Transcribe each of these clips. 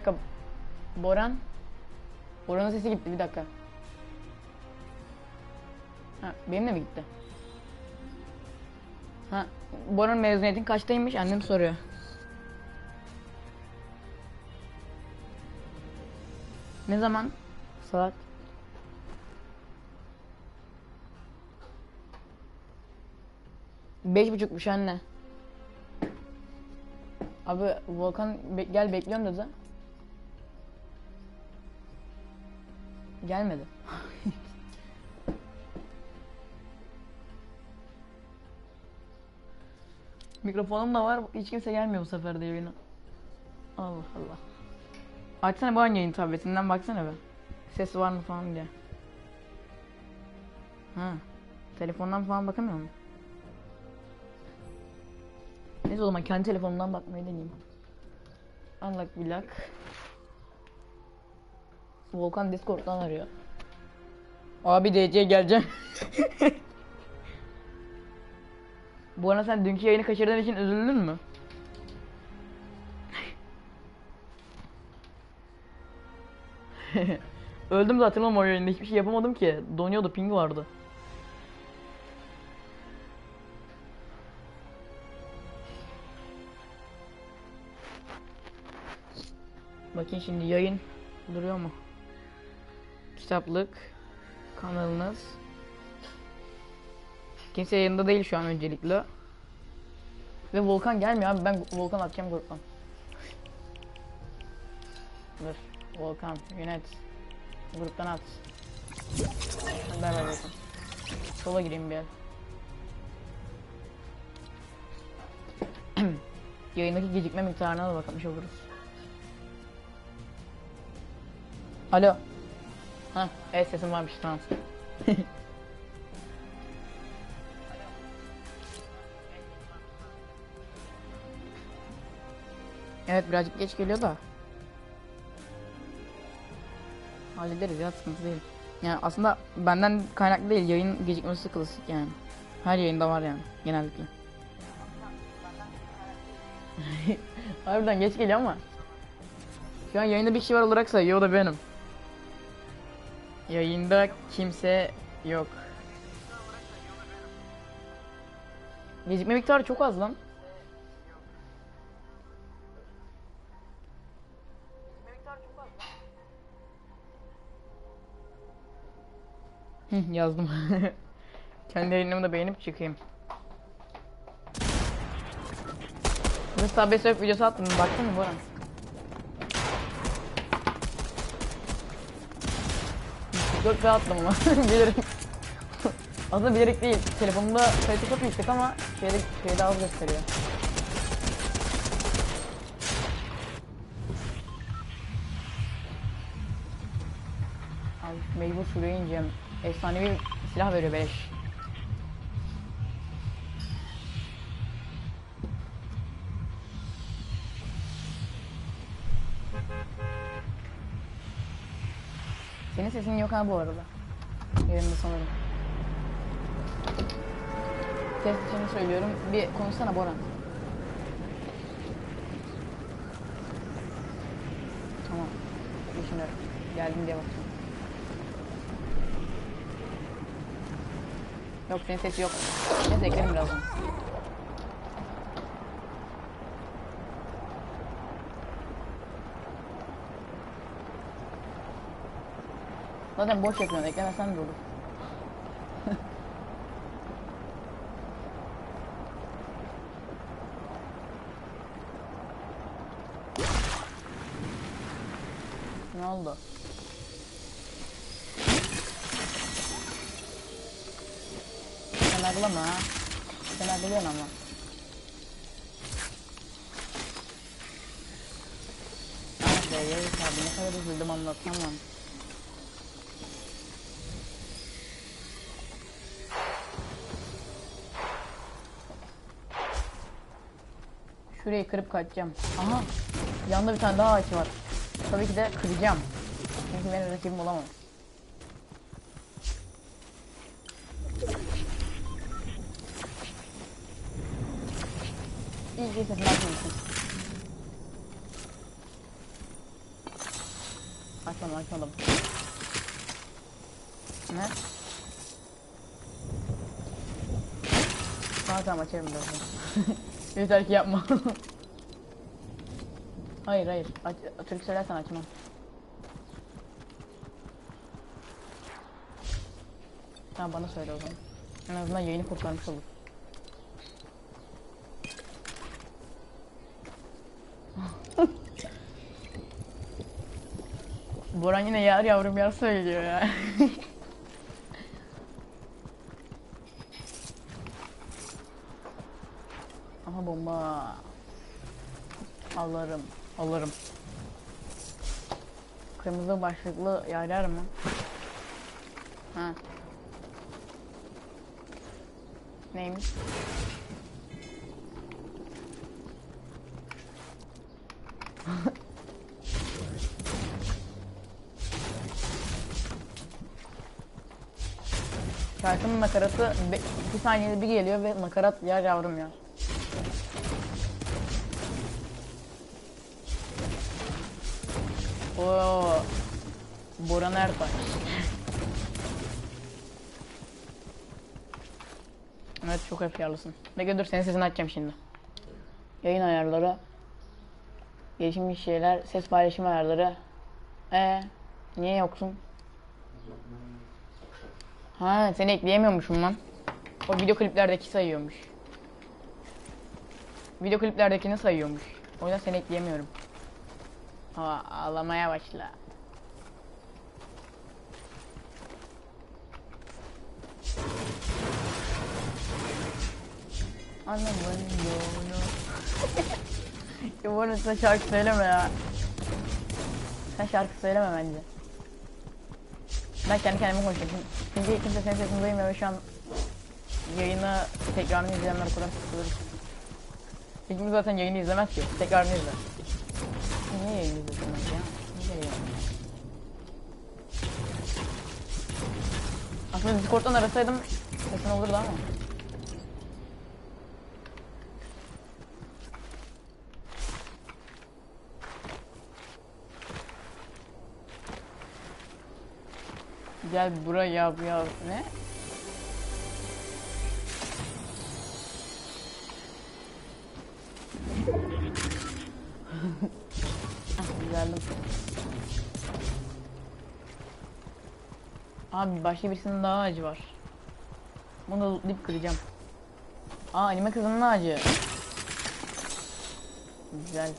dakika. Boran. Boran'ın sesi gitti bir dakika. Ha, benim de mi gitti? Ha, Boran mezuniyetin kaçtaymış annem soruyor. Ne zaman? Saat? Beş buçukmuş anne. Abi Volkan be- gel bekliyorum dedi. Gelmedi. Mikrofonum da var. Hiç kimse gelmiyor bu sefer de yayına. Allah Allah. Açsana bu an yayın tabletinden baksana be. Ses var mı falan diye. Ha. Telefondan falan bakamıyor mu? Neyse o zaman kendi telefonumdan bakmayı deneyeyim. Anlak bilak. Volkan Discord'dan arıyor. Abi DC geleceğim. Bu arada sen dünkü yayını kaçırdığın için üzüldün mü? Öldüm de hatırlamam o yayında. Hiçbir şey yapamadım ki. Donuyordu, ping vardı. Bakın şimdi yayın duruyor mu? Kitaplık kanalınız. Kimse yayında değil şu an öncelikle. Ve Volkan gelmiyor abi ben Volkan atacağım gruptan. Dur Volkan yönet. Gruptan at. Ver ver Volkan. Sola gireyim bir yer. Yayındaki gecikme miktarına da bakmış oluruz. Alo. Ha, evet sesim varmış tamam. evet birazcık geç geliyor da. Hallederiz ya sıkıntı değil. Yani aslında benden kaynaklı değil yayın gecikmesi klasik yani. Her yayında var yani genellikle. Harbiden geç geliyor ama. Şu an yayında bir kişi var olarak sayıyor o da benim. Yayında kimse yok. Gecikme miktarı çok az lan. Yazdım. Kendi yayınımı da beğenip çıkayım. Mesela Surf videosu attım. Baktın mı Boran? Dört ve attım ama bilerek. Aslında bilerek değil. Telefonumda kalite çok yüksek ama şeyde, şeyde az gösteriyor. Abi mecbur şuraya ineceğim. Efsanevi silah veriyor beleş. Senin sesin yok ha bu arada. Yerinde sanırım. Ses dışını söylüyorum. Bir konuşsana Boran. Tamam. Düşünüyorum. Geldim diye bakıyorum. Yok senin sesi yok. Neyse eklerim birazdan. Zaten boş yapıyorsun. Eklemesen de olur. ne oldu? Sen ağlama ha. Sen ağlıyorsun ama. Ah be abi ne kadar üzüldüm anlatamam. Şurayı kırıp kaçacağım. Aha. Yanında bir tane daha ağaç var. Tabii ki de kıracağım. Çünkü benim rakibim olamam. İyi ki sesini açmamışsın. Tamam açmadım. Ne? Tamam açarım birazdan. Yeter ki yapma. hayır hayır. Aç, Türk söylersen açmam. Tamam bana söyle o zaman. En azından yayını kurtarmış olur. Boran yine yar yavrum yar söylüyor ya. Başlıklı yaylar mı? Ha. Neymiş? Şarkının nakarası 2 saniyede bir geliyor ve nakarat yer yavrum ya. Boran Ertaş. evet çok efkarlısın. Bekle dur senin sesini açacağım şimdi. Yayın ayarları. Gelişmiş şeyler, ses paylaşım ayarları. E niye yoksun? Ha seni ekleyemiyormuşum lan. O video kliplerdeki sayıyormuş. Video kliplerdekini sayıyormuş. O yüzden seni ekleyemiyorum. Ha ağlamaya başla. Anlamın yolu. ya bu arada sen şarkı söyleme ya. Sen şarkı söyleme bence. Ben kendi kendime konuşuyorum. Çünkü kimse senin sesini duymuyor ve şu an yayını tekrarını izleyenler o kadar sıkılır. Hiçbir zaten yayını izlemez ki. Tekrarını izler. Niye yayını bence ya? Niye yayını? Aslında Discord'dan arasaydım sesin olurdu ama. Gel buraya yap ya ne? Ah, Geldim. Abi başka birisinin daha acı var. Bunu lootlayıp kıracağım. Aa anime kızının ağacı. Güzel.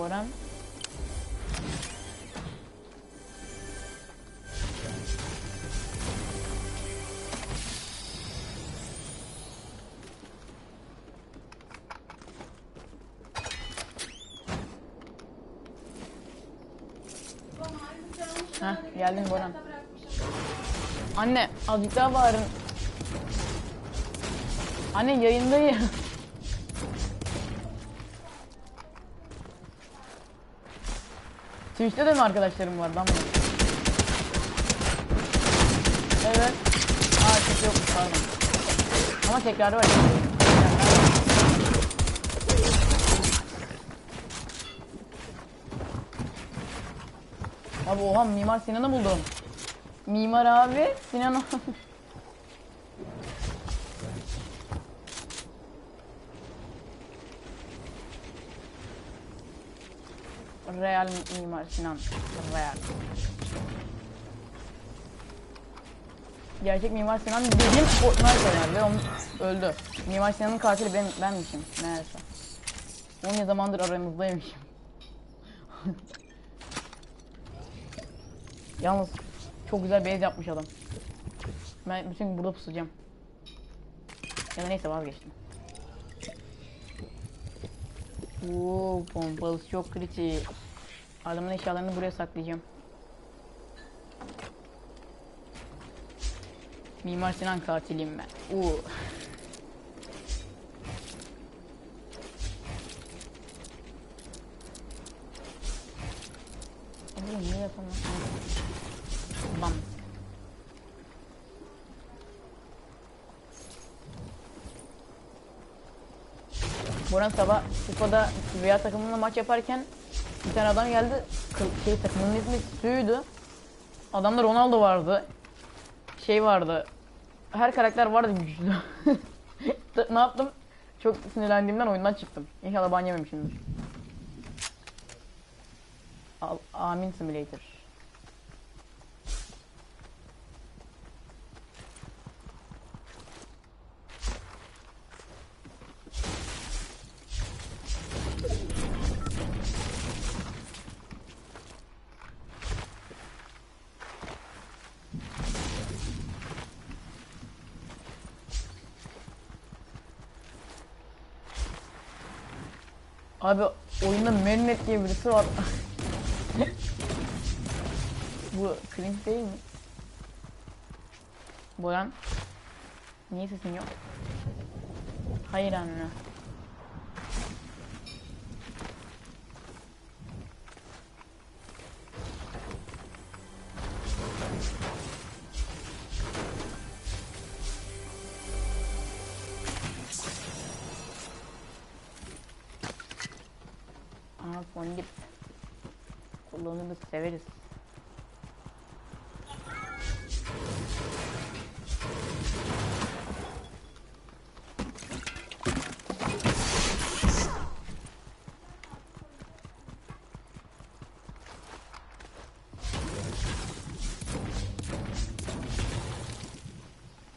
Boran. Heh, geldin Boran. Anne, azıcık daha bağırın. Anne yayındayım. Twitch'te de mi arkadaşlarım var lan bunun? Evet. Aa ses yokmuş pardon. Ama tekrarı var. Abi oha Mimar Sinan'ı buldum. Mimar abi Sinan abi. Real Mimar Sinan. Real. Gerçek Mimar Sinan dediğim Fortnite herhalde. Onu öldü. Mimar Sinan'ın katili ben, benmişim. Meğerse. 10 zamandır aramızdaymışım. Yalnız çok güzel base yapmış adam. Ben bütün burada pusacağım. Ya da neyse vazgeçtim. Oo, pompalısı çok kritik. Adamın eşyalarını buraya saklayacağım. Mimar Sinan katiliyim ben. Uuu. Oğlum ne yapamam? Bam. Buran sabah FIFA'da Rüya takımında maç yaparken bir tane adam geldi. Şey takımının ismi Su'ydu. Adamda Ronaldo vardı. Şey vardı. Her karakter vardı güçlü. ne yaptım? Çok sinirlendiğimden oyundan çıktım. İnşallah ban yememişimdir. Al, Amin Simulator. Abi oyunda Merinet diye birisi var. Bu cringe değil mi? Boyan. Niye sesin yok? Hayır anne. Severiz.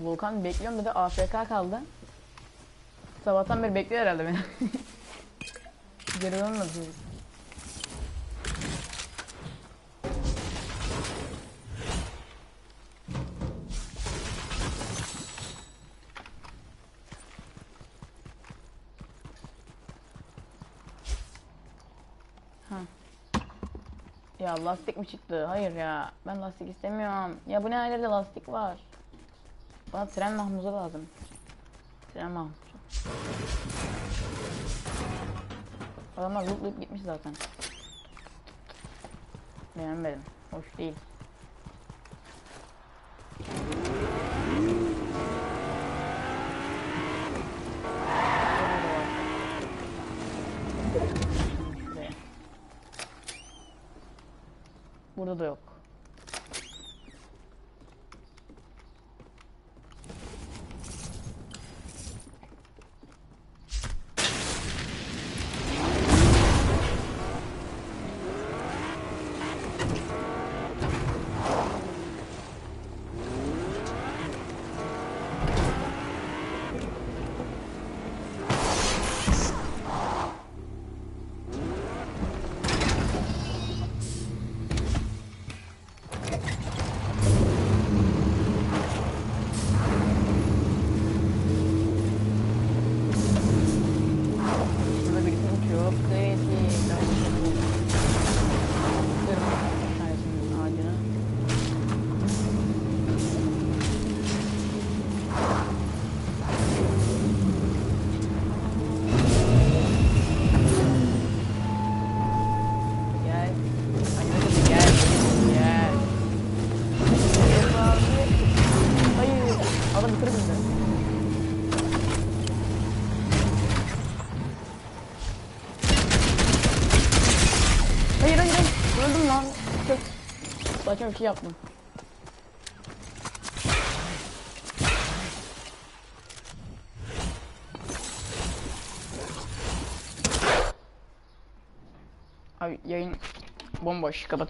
Volkan bekliyorum dedi AFK kaldı. Sabahtan beri bekliyor herhalde beni. Geri dönmedi Ya lastik mi çıktı? Hayır ya. Ben lastik istemiyorum. Ya bu ne yerde lastik var. Bana tren mahmuzu lazım. Tren mahmuzu. Adamlar lootlayıp gitmiş zaten. Beğenmedim. Hoş değil. Burada da yok. Bir şey yaptım. Abi yayın bomboş. Kapatıyorum.